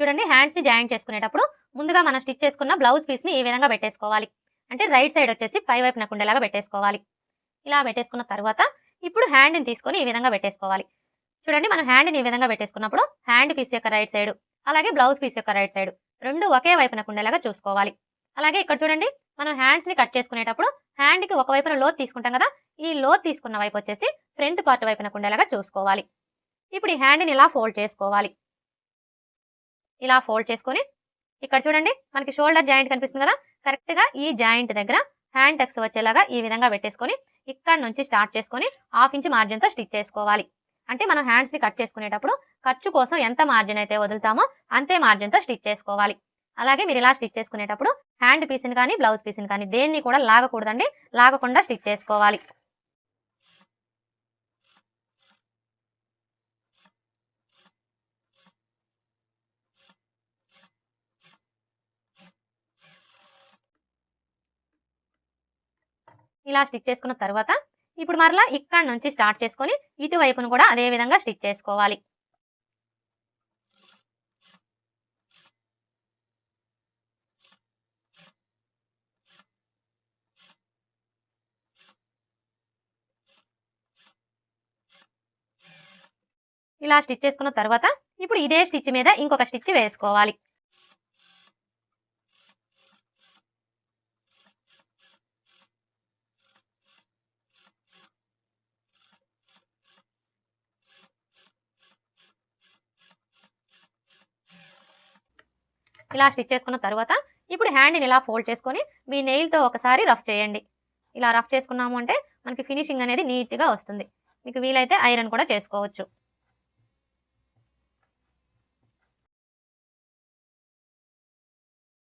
చూడండి హ్యాండ్స్ని జాయింట్ చేసుకునేటప్పుడు ముందుగా మనం స్టిచ్ చేసుకున్న బ్లౌజ్ పీస్ని ఈ విధంగా పెట్టేసుకోవాలి? అంటే రైట్ సైడ్ వచ్చేసి పై వైపున కుండేలాగా పెట్టేసుకోవాలి. ఇలా పెట్టేసుకున్న తర్వాత ఇప్పుడు హ్యాండ్ని తీసుకొని ఈ విధంగా పెట్టేసుకోవాలి. చూడండి మనం హ్యాండ్ని ఈ విధంగా పెట్టేసుకున్నప్పుడు హ్యాండ్ పీస్ యొక్క రైట్ సైడ్ అలాగే బ్లౌజ్ పీస్ యొక్క రైట్ సైడ్ రెండు ఒకే వైపున కుండేలాగా చూసుకోవాలి. అలాగే ఇక్కడ చూడండి మనం హ్యాండ్స్ని కట్ చేసుకునేటప్పుడు హ్యాండ్కి ఒక వైపున లోత్ తీసుకుంటాం కదా ఈ లోత్ తీసుకున్న వైపు వచ్చేసి ఫ్రంట్ పార్ట్ వైపున కుండేలాగా చూసుకోవాలి. ఇప్పుడు ఈ హ్యాండ్ని ఇలా ఫోల్డ్ చేసుకోవాలి. ఇలా ఫోల్డ్ చేసుకొని ఇక్కడ చూడండి మనకి షోల్డర్ జాయింట్ కనిపిస్తుంది కదా? కరెక్ట్గా ఈ జాయింట్ దగ్గర హ్యాండ్ టక్స్ వచ్చేలాగా ఈ విధంగా పెట్టేసుకొని ఇక్కడ నుంచి స్టార్ట్ చేసుకొని హాఫ్ ఇంచ్ మార్జిన్తో స్టిచ్ చేసుకోవాలి. అంటే మనం హ్యాండ్స్ని కట్ చేసుకునేటప్పుడు ఖర్చు కోసం ఎంత మార్జిన్ అయితే వదులుతామో అంతే మార్జిన్తో స్టిచ్ చేసుకోవాలి. అలాగే మీరు ఇలా స్టిచ్ చేసుకునేటప్పుడు హ్యాండ్ పీస్ని కానీ బ్లౌజ్ పీస్ని కానీ దేన్ని కూడా లాగకూడదండి. లాగకుండా స్టిచ్ చేసుకోవాలి. ఇలా స్టిచ్ చేసుకున్న తర్వాత ఇప్పుడు మరలా ఇక్కడ నుంచి స్టార్ట్ చేసుకొని ఇటువైపును కూడా అదే విధంగా స్టిచ్ చేసుకోవాలి. ఇలా స్టిచ్ చేసుకున్న తర్వాత ఇప్పుడు ఇదే స్టిచ్ మీద ఇంకొక స్టిచ్ వేసుకోవాలి. ఇలా స్టిచ్ చేసుకున్న తర్వాత ఇప్పుడు హ్యాండ్ని ఇలా ఫోల్డ్ చేసుకొని మీ నెయిల్తో ఒకసారి రఫ్ చేయండి. ఇలా రఫ్ చేసుకున్నాము అంటే మనకి ఫినిషింగ్ అనేది నీట్గా వస్తుంది. మీకు వీలైతే ఐరన్ కూడా చేసుకోవచ్చు.